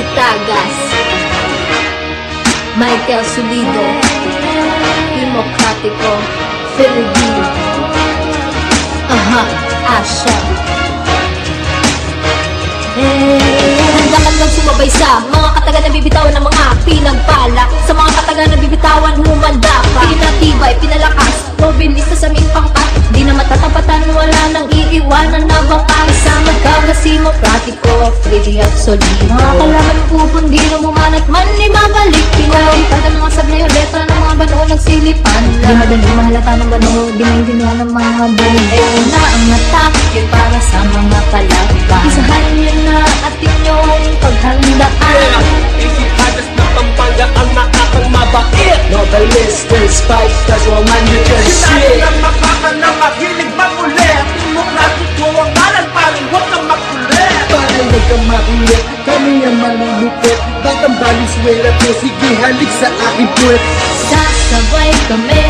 Sitagas Michael Sulido Demokratiko Filipino Aha, Asha. Eh, hey, handa lang sumabay sa mga kataga na bibitawan ng mga pinagpala. Sa mga kataga na bibitawan, humanda pa Pinatibay, pinalakas, mobilis sa saming pangkat. Di na matatapatan, wala nang iiwanan na baka Isang magkakasimo ka at solido Mga kalaban pupundi na mumanat man. Ni babalik Pinay, kada mga sablay o letra ng mga banoo nagsilipan Di madali mahalata ng banoo, di maintindihan ng mga buhay. Ito na ang atake para sa mga kalaban Isahan niyo na at inyong paghandaan. Isipadas na pampanga ang makakang mabait. Novelistas, fighters, romantic Sinabi huwag kang makulit, kami ang malulupit. Batang baling swera po, sige halik sa aking puwet. Sasabay kami